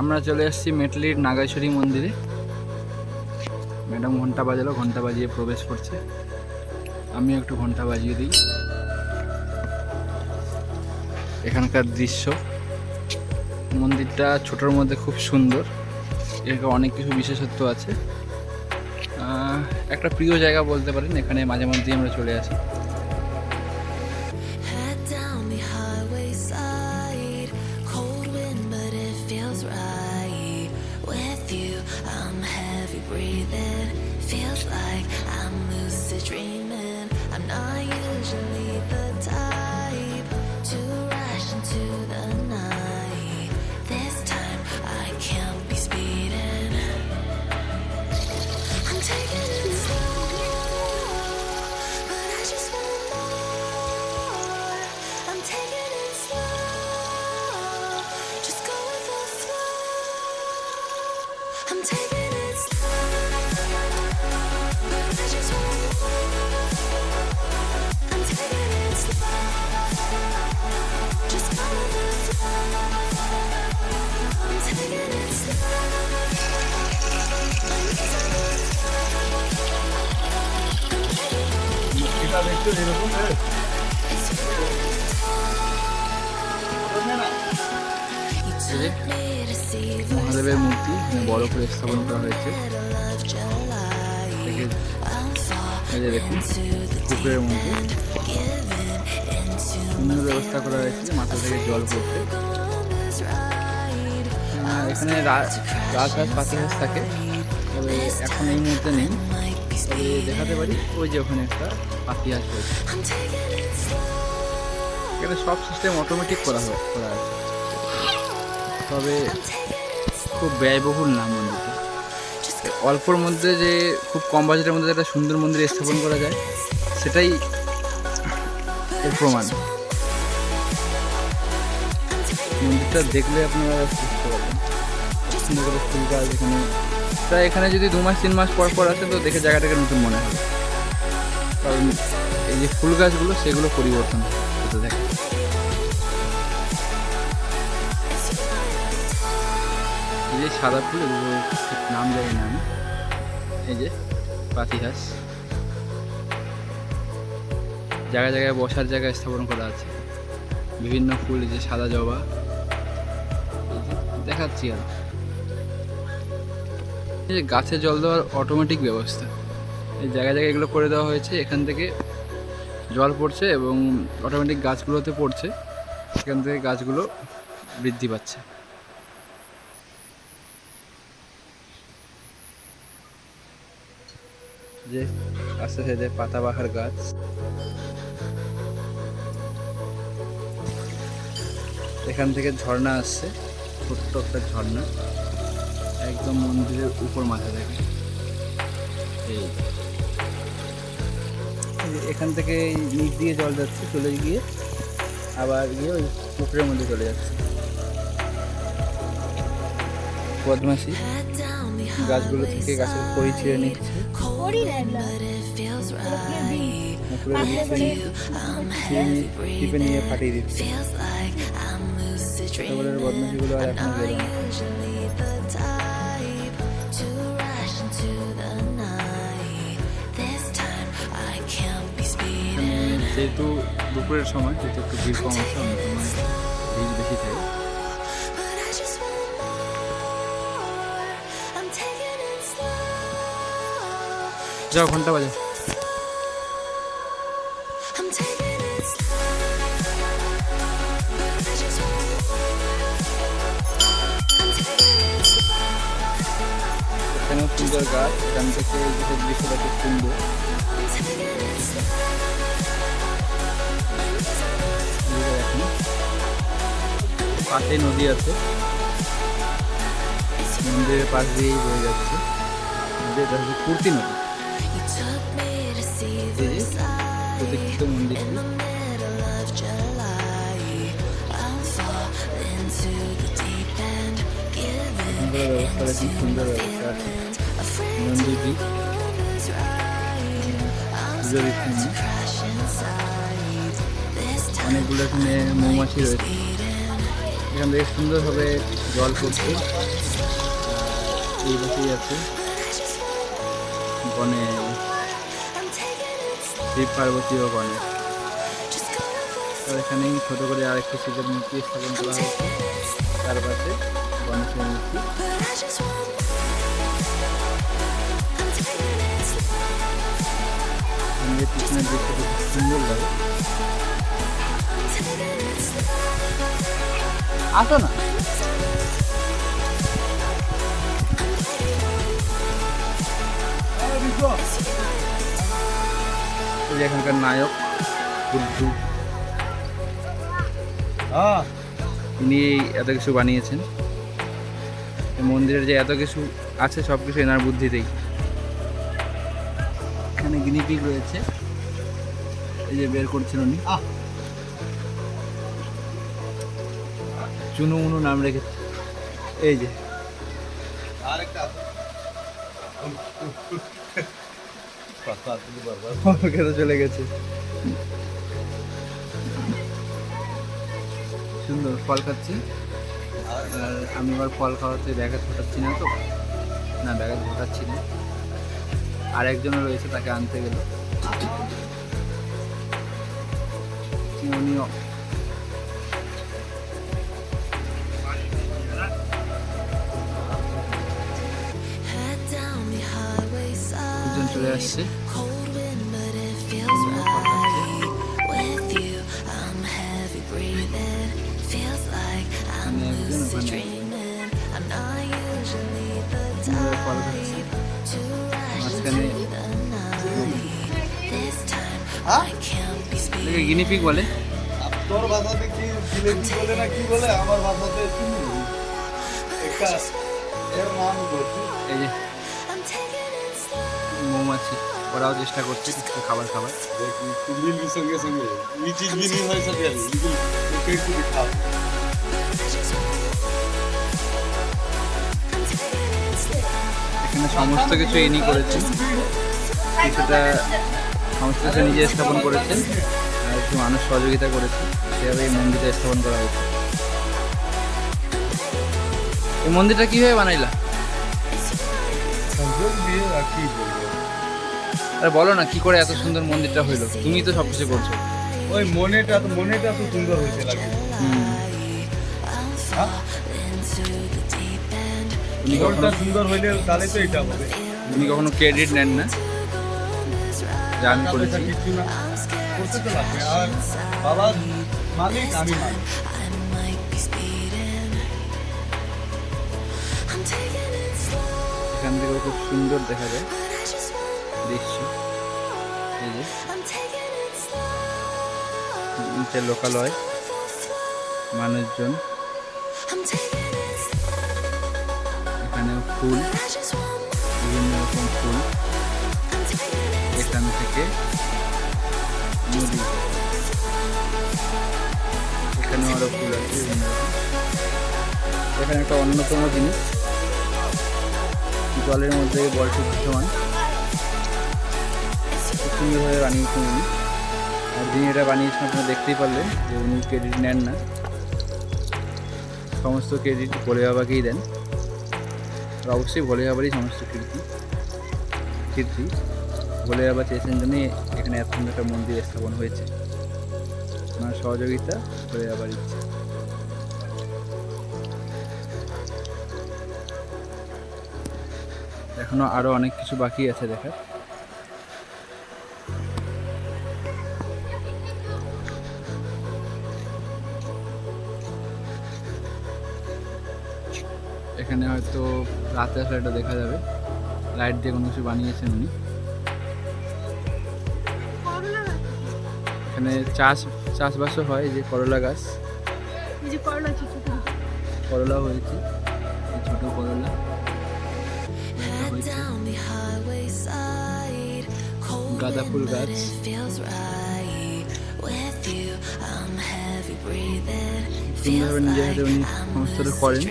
আমরা চলে এসেছি মেটলির নাগেশ্বরী মন্দিরে। ম্যাডাম ঘণ্টা বাজালো, ঘণ্টা বাজিয়ে প্রবেশ করছে। আমি একটু ঘণ্টা বাজিয়ে দিই। এখানকার দৃশ্য। মন্দিরটা ছোটোর মধ্যে খুব সুন্দর। এর অনেক কিছু বিশেষত্ব আছে। একটা প্রিয় জায়গা বলতে পারেন, এখানে মাঝে মধ্যেই আমরা চলে আসি। Breathing. Feels like I'm lucid dreaming. Need to মহাদেবের মূর্তি বড় করে স্থাপন করা হয়েছে। দেখুন পুকুরের মধ্যে সুন্দর ব্যবস্থা করা হয়েছে মাথা থেকে জল পড়ছে। আহ, এখানে রা- রাজহাঁস পাতিহাঁস থাকে। তবে এখন এই মুহূর্তে নেই। তবে দেখাতে পারি ওই যে ওখানে একটা পাতিহাঁস রয়েছে এখানে সব সিস্টেম অটোমেটিক করা হয় করা আছে। তবে খুব ব্যয়বহুল না মন্দিরটা। অল্পর মধ্যে যে খুব কম বাজেটের মধ্যে একটা সুন্দর মন্দির স্থাপন করা যায় সেটাই এর প্রমাণ। মন্দিরটা দেখলে আপনারা বুঝতে সুন্দর করে ফুল গাছ এখানে। প্রায় এখানে যদি দু মাস, তিন মাস পর পর আসে, তো দেখে জায়গাটাকে নতুন মনে হবে। কারণ এই যে ফুল গাছগুলো, সেগুলো পরিবর্তন হতে এই যে সাদা ফুল, এগুলো নাম জানি না আমি। এই যে পাতিহাঁস। জায়গায় জায়গায় বসার জায়গা স্থাপন করা আছে। বিভিন্ন ফুল যে সাদা জবা। দেখাচ্ছি আর যে গাছে জল দেওয়ার অটোমেটিক ব্যবস্থা। এই জায়গায় জায়গায় এগুলো করে দেওয়া হয়েছে। এখান থেকে জল পড়ছে এবং অটোমেটিক গাছগুলোতে পড়ছে। সেখান থেকে গাছগুলো বৃদ্ধি পাচ্ছে। যে আস্তে আস্তে পাতাবাহার গাছ। এখান থেকে ঝর্ণা আসছে ছোট্ট একটা ঝর্ণা। একদম মন্দিরের উপর মাথা থেকে। এই এখান থেকে নিচ দিয়ে জল যাচ্ছে চলে গিয়ে আবার গিয়ে ওই পুকুরের মধ্যে চলে যাচ্ছে। বদমাসি গাছগুলো থেকে গাছের ছিঁড়ে নিচ্ছে। নিয়ে ছিঁড়ে নিয়ে টিপে নিয়ে ফাটিয়ে দিচ্ছে Feels like I'm lucid ছোটবেলার dreaming. বদমাসিগুলো আর এখন Not বেরোয় না usually the type to rush into the. This time I can't be speeding. যেহেতু দুপুরের সময় যেহেতু একটু ভিড় কম আছে taking ঘণ্টা বাজে। এখানেও সুন্দর গাছ এখান থেকে দৃশ্যটা খুব সুন্দর পাশে নদী আছে। মন্দিরের পাশ দিয়েই বয়ে যাচ্ছে। নদী এটা হচ্ছে কুর্তি নদী। Deep end, giving সুন্দর ব্যবস্থা দেখুন সুন্দর ব্যবস্থা আছে মন্দিরটি অনেকগুলো এখানে মৌমাছি রয়েছে এখান থেকে সুন্দরভাবে জল পড়ছে এই বসেই আছে গণেশ শিব পার্বতী ও গণেশ আর এখানেই ছোট করে আরেকটি শিবের মূর্তি স্থাপন করা হয়েছে। তার পাশে গণেশের মূর্তি। আমাদের পিছনের দিকটা খুব সুন্দর লাগে। আসো না। এই যে এখানকার নায়ক বুদ্ধু ইনি এত কিছু বানিয়েছেন। মন্দিরের যে এত কিছু আছে সব কিছু এনার বুদ্ধিতেই। এখানে গিনিপিগ রয়েছে। এই যে বের করছেন উনি। চুনু মুনু নাম রেখেছে এই যে। চলে গেছে। সুন্দর, ফল খাচ্ছি। আর আমি আবার ফল খাওয়াতে ব্যাঘাত ঘটাচ্ছি না তো? না, ব্যাঘাত ঘটাচ্ছি না। আর একজনও রয়েছে, তাকে আনতে গেল। উনিও be এটাকে গিনিপিগ বলে। তোর ভাষাতে কি জিলেবি বলে না কি বলে? আমার ভাষাতে এর নাম এই যে। মৌমাছি ওরাও চেষ্টা করছে কিছু খাবার খাবার। এখানে সমস্ত কিছু এনি করেছেন। কিছুটা সমস্ত কিছু নিজে স্থাপন করেছেন আর একটু মানুষ সহযোগিতা করেছে। সেভাবে এই মন্দিরটা স্থাপন করা হয়েছে। এই মন্দিরটা কীভাবে বানাইলা? দিয়ে আর কি বলব আর বলো না কি করে এত সুন্দর মন্দিরটা হইল? তুমি তো সব কিছু করছ। ওই মনেটা তো মনেটা তো সুন্দর হয়েছে লাগে? উনি কখনো সুন্দর হইলে তাহলে তো এটা হবে। উনি কখনো ক্রেডিট নেন না? যা আমি করেছি। কিছু না। করতে তো লাগবে। আর বাবা মালিক আমি মালিক। এখান থেকেও খুব সুন্দর দেখা যায়। নিচে লোকালয়। মানুষজন। এখানে ফুল। বিভিন্ন রকম ফুল। এখান থেকে নদী। এখানেও আরও ফুল আছে বিভিন্ন। এখানে একটা অন্যতম জিনিস। জলের মধ্যে দৃশ্যমান খুব সুন্দরভাবে বানিয়েছেন উনি। আর যিনি এটা বানিয়েছেন, আপনারা দেখতেই পারলেন যে উনি ক্রেডিট নেন না। সমস্ত ক্রেডিট ভোলে বাবাকেই দেন। আর অবশ্যই ভোলে বাবারই সমস্ত কীর্তি কীর্তি ভোলে বাবা চেয়েছেন জন্যই এখানে এত সুন্দর একটা মন্দির স্থাপন হয়েছে। ওনার সহযোগিতা ভোলে বাবার ইচ্ছে এখনও আরও অনেক কিছু বাকি আছে দেখার। এখানে হয়তো রাতে আসলে এটা দেখা যাবে। লাইট দিয়ে কোনো কিছু বানিয়েছেন উনি। এখানে চাষ চাষবাসও হয় যে করলা গাছ। এই করলা হয়েছে। এই ছোট করলা। গাঁদা ফুল গাছ. সুন্দরভাবে নিজের হাতে উনি সমস্তটা করেন।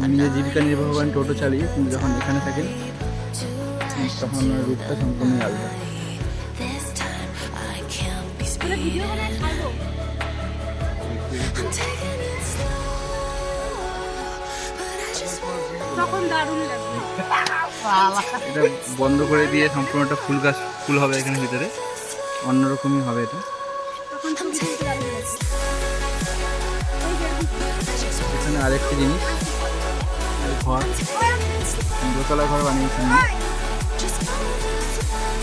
নিজের জীবিকা নির্বাহ করেন টোটো চালিয়ে কিন্তু যখন এখানে থাকেন তখন রূপটা সম্পূর্ণ আলাদা। এটা বন্ধ করে দিয়ে সম্পূর্ণ একটা ফুল গাছ ফুল হবে এখানে ভিতরে। অন্যরকমই হবে এটা। এখানে আরেকটি জিনিস। ঘর। দোতলা ঘর বানিয়েছেন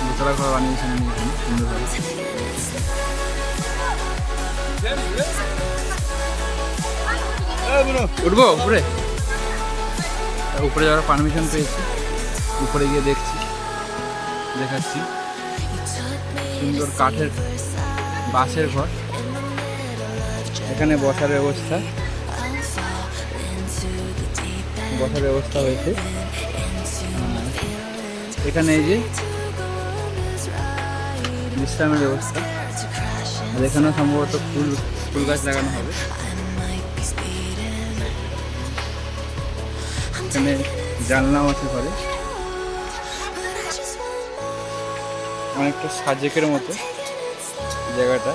দোতলা ঘর বানিয়েছেন এখানে সুন্দরভাবে। উঠবো উপরে? উপরে যাওয়ার পারমিশন পেয়েছি। উপরে গিয়ে দেখছি দেখাচ্ছি। সুন্দর কাঠের বাঁশের ঘর। এখানে বসার ব্যবস্থা। বসার ব্যবস্থা হয়েছে এখানে এই যে বিশ্রামের ব্যবস্থা। আর এখানেও সম্ভবত ফুল ফুল গাছ লাগানো হবে। এখানে জানলাও আছে ঘরে। অনেকটা সাজেকের মতো জায়গাটা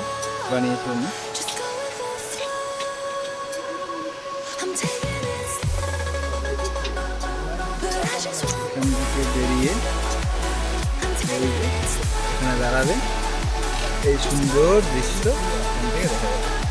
বানিয়েছে উনি। থেকে বেরিয়ে এই যে এখানে দাঁড়াবে। এই সুন্দর দৃশ্য এখান থেকে দেখা যাবে।